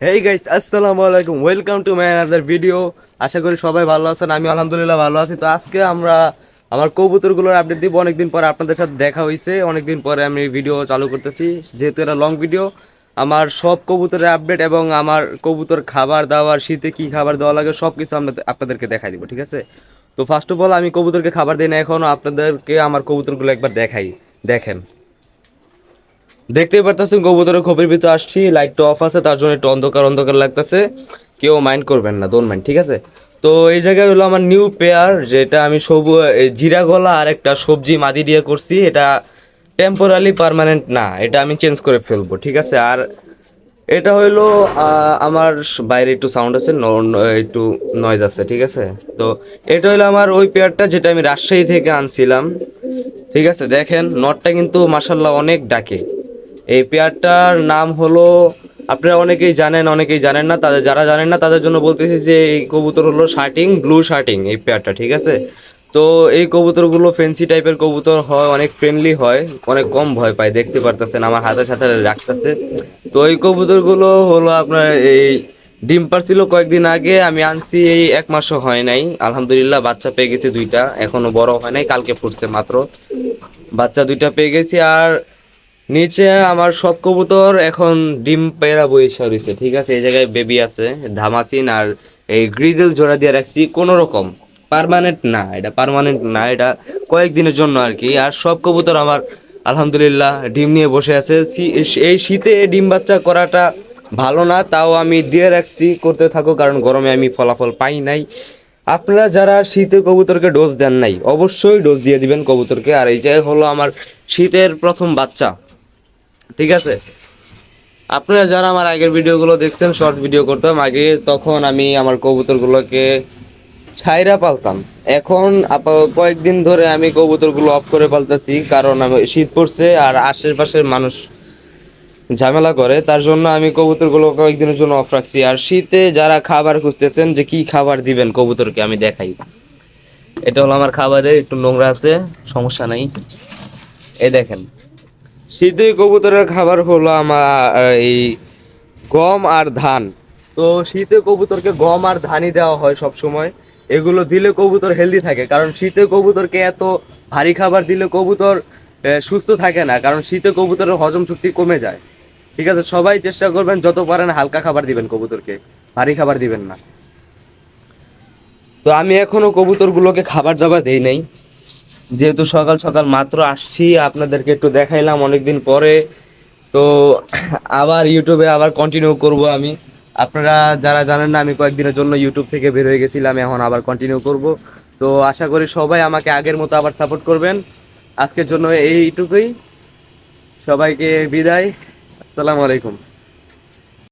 হেই guys আসসালামু আলাইকুম welcome to my another video আশা করি সবাই ভালো আছেন আমি আলহামদুলিল্লাহ ভালো আছি। তো আজকে আমরা আমার কবুতরগুলোর আপডেট দিব। অনেকদিন পরে আপনাদের সাথে দেখা হয়েছে। অনেকদিন পরে আমি ভিডিও চালু করতেছি। যেহেতু এটা লং ভিডিও আমার সব কবুতরের আপডেট এবং আমার কবুতর খাবার দাবার, শীতে কি খাবার দেওয়া লাগে সব কিছু আপনাদেরকে দেখাই দিব, ঠিক আছে? তো ফার্স্ট অফ অল আমি কবুতরকে খাবার দিই না এখনও আপনাদেরকে আমার কবুতরগুলো একবার দেখাই। দেখেন। দেখতেই পারতেছেন, কবুতরের খোপের ভিতরে আসছি লাইটটা অফ আছে, তার জন্য একটু অন্ধকার অন্ধকার লাগতেছে। কেউ মাইন্ড করবেন না ডোন্ট মাইন্ড ঠিক আছে? তো এই জায়গায় হলো আমার নিউ পেয়ার যেটা আমি সবু জিরা গলা আর একটা সবজি মাদি দিয়ে করছি, এটা টেম্পোরালি পার্মানেন্ট না, এটা আমি চেঞ্জ করে ফেলব, ঠিক আছে? আর এটা হইল আমার বাইরে একটু সাউন্ড আছে একটু নয়েজ আছে, ঠিক আছে? তো এটা হইল আমার ওই পেয়ারটা যেটা আমি রাজশাহী থেকে আনছিলাম, ঠিক আছে? দেখেন নটটা কিন্তু মাসাল্লাহ অনেক ডাকে। এই পেয়ারটার নাম হলো, আপনারা অনেকেই জানেন অনেকেই জানেন না, তাদের যারা জানেন না, তাদের জন্য বলতেছি যে এই কবুতর হলো শার্টিং, ব্লু শার্টিং এই পেয়ারটা, ঠিক আছে? তো এই কবুতরগুলো ফেন্সি টাইপের কবুতর হয়, অনেক ফ্রেন্ডলি হয়, অনেক কম ভয় পায়, দেখতে পারতেছেন, আমার হাতে সাথে রাখতেছে। তো এই কবুতরগুলো হলো আপনার এই ডিম পারছিল কয়েকদিন আগে, আমি আনছি এই এক মাসও হয় নাই, আলহামদুলিল্লাহ বাচ্চা পেয়ে গেছি দুইটা, এখনও বড় হয় নাই, কালকে ফুটছে মাত্র। বাচ্চা দুইটা পেয়ে গেছি, আর নিচে আমার সব কবুতর এখন ডিম পেরা বইসা রয়েছে, ঠিক আছে? এই জায়গায় বেবি আছে, ধামাসিন আর এই গ্রিজেল জোড়া দিয়ে রাখছি, কোনো রকম পারমানেন্ট না, এটা পারমানেন্ট না, এটা কয়েকদিনের জন্য আর কি। আর সব কবুতর আমার, আলহামদুলিল্লাহ, ডিম নিয়ে বসে আছে। এই শীতে ডিম বাচ্চা করাটা ভালো না, তাও আমি দিয়ে রাখছি, করতে থাকো, কারণ গরমে আমি ফলাফল পাই নাই। আপনারা যারা শীতে কবুতরকে ডোজ দেন নাই, অবশ্যই ডোজ দিয়ে দিবেন কবুতরকে। আর এই যে হলো আমার শীতের প্রথম বাচ্চা। ঠিক আছে? আপনারা যারা আমার আগের ভিডিওগুলো দেখছেন শর্ট ভিডিও করতাম, আগে তখন আমি আমার কবুতরগুলোকে ছাইরা পালতাম। এখন কয়েকদিন ধরে আমি কবুতরগুলো অফ করে পালতেছি, কারণ আমি শীত পড়ছে আর আশেপাশের মানুষ ঝামেলা করে, তার জন্য আমি কবুতরগুলো কয়েকদিনের জন্য অফ রাখছি। আর শীতে যারা খাবার খুঁজতেছেন, যে কি খাবার দিবেন কবুতরকে, আমি দেখাই। এটা হলো আমার খাবারে একটু নোংরা আছে, সমস্যা নাই। এই দেখেন। শীতে কবুতরের খাবার হলো আমার এই গম আর ধান। তো শীতে কবুতরকে গম আর ধানই দেওয়া হয় সব সময় এগুলো দিলে কবুতর হেলদি থাকে, কারণ শীতে কবুতরকে এত ভারী খাবার দিলে কবুতর সুস্থ থাকে না, কারণ শীতে কবুতরের হজম শক্তি কমে যায়। ঠিক আছে, সবাই চেষ্টা করবেন, যত পারেন হালকা খাবার দিবেন কবুতরকে, ভারী খাবার দিবেন না। তো আমি এখনও কবুতরগুলোকে খাবার দাবার দেই নাই। যেহেতু সকাল সকাল মাত্র আসছি, আপনাদেরকে একটু দেখাইলাম অনেকদিন পরে। তো আবার ইউটিউবে আবার কন্টিনিউ করব আমি। আপনারা যারা জানেন না, আমি কয়েকদিনের জন্য ইউটিউব থেকে বের হয়ে গেছিলাম, এখন আবার কন্টিনিউ করব। তো আশা করি সবাই আমাকে আগের মতো আবার সাপোর্ট করবেন। আজকের জন্য এইটুকুই। সবাইকে বিদায়। আসসালামু আলাইকুম।